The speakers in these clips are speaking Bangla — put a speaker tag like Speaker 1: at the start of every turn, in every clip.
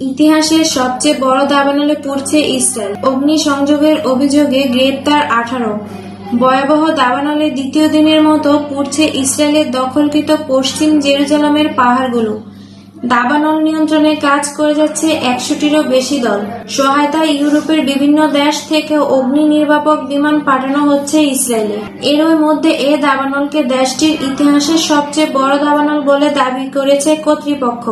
Speaker 1: ইতিহাসের সবচেয়ে বড় দাবানলে পড়ছে ইসরায়েল। অগ্নিসংযোগের অভিযোগে গ্রেপ্তার আঠারো। ভয়াবহ দাবানলের দ্বিতীয় দিনের মতো পড়ছে ইসরায়েলের দখলকৃত পশ্চিম জেরুজালামের পাহাড়গুলো। দাবানল নিয়ন্ত্রণে কাজ করে যাচ্ছে একশোটিরও বেশি দল। সহায়তায় ইউরোপের বিভিন্ন দেশ থেকে অগ্নি নির্বাপক বিমান পাঠানো হচ্ছে ইসরায়েলে। এরই মধ্যে এ দাবানলকে দেশটির ইতিহাসের সবচেয়ে বড় দাবানল বলে দাবি করেছে কর্তৃপক্ষ।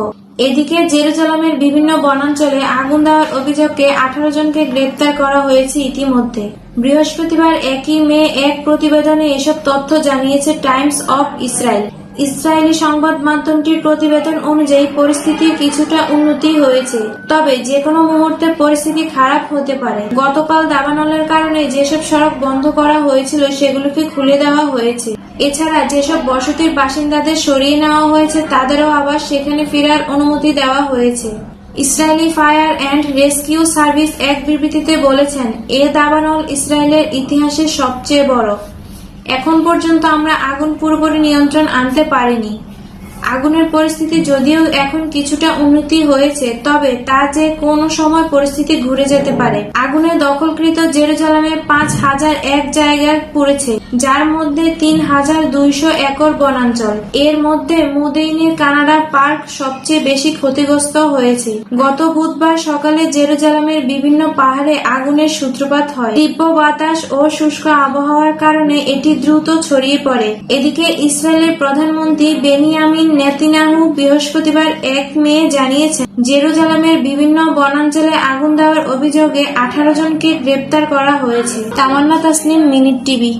Speaker 1: এদিকে জেরুজালামের বিভিন্ন বনাঞ্চলে আগুন দেওয়ার অভিযোগে আঠারো জনকে গ্রেপ্তার করা হয়েছে ইতিমধ্যে। বৃহস্পতিবার একই মে এক প্রতিবেদনে এসব তথ্য জানিয়েছে টাইমস অফ ইসরায়েল। ইসরায়েলি সংবাদ মাধ্যমটির প্রতিবেদন অনুযায়ী পরিস্থিতির কিছুটা উন্নতি হয়েছে। তবে যে কোনো মুহূর্তে পরিস্থিতি খারাপ হতে পারে। গতকাল দাবানলের কারণে যেসব সড়ক বন্ধ করা হয়েছিল, সেগুলোকে খুলে দেওয়া হয়েছে। এছাড়া যেসব বসতির বাসিন্দাদের সরিয়ে নেওয়া হয়েছে, তাদেরও আবার সেখানে ফেরার অনুমতি দেওয়া হয়েছে। Israeli fire and rescue service এক বিবৃতিতে বলেছেন, এ দাবানল ইসরায়েলের ইতিহাসের সবচেয়ে বড়। এখন পর্যন্ত আমরা আগুন পুরোপুরি নিয়ন্ত্রণ আনতে পারিনি। আগুনের পরিস্থিতি যদিও এখন কিছুটা উন্নতি হয়েছে, তবে তা যে কোনো সময় পরিস্থিতি ঘুরে যেতে পারে। আগুনে দখলকৃত জেরুজালামে পাঁচ হাজার এক জায়গায় পড়েছে, যার মধ্যে তিন হাজার দুইশো একর বনাঞ্চল। এর মধ্যে মুদেইনের কানাডা পার্ক সবচেয়ে বেশি ক্ষতিগ্রস্ত হয়েছে। গত বুধবার সকালে জেরুজালামের বিভিন্ন পাহাড়ে আগুনের সূত্রপাত হয়। তীব্র বাতাস ও শুষ্ক আবহাওয়ার কারণে এটি দ্রুত ছড়িয়ে পড়ে। এদিকে ইসরায়েলের প্রধানমন্ত্রী বেনিয়ামিন নেতিনাহু বৃহস্পতিবার এক মে জানিয়েছেন, জেরুজালামের বিভিন্ন বনাঞ্চলে আগুন দেওয়ার অভিযোগে আঠারো জনকে গ্রেপ্তার করা হয়েছে। Tamanna Tasnim, minute TV.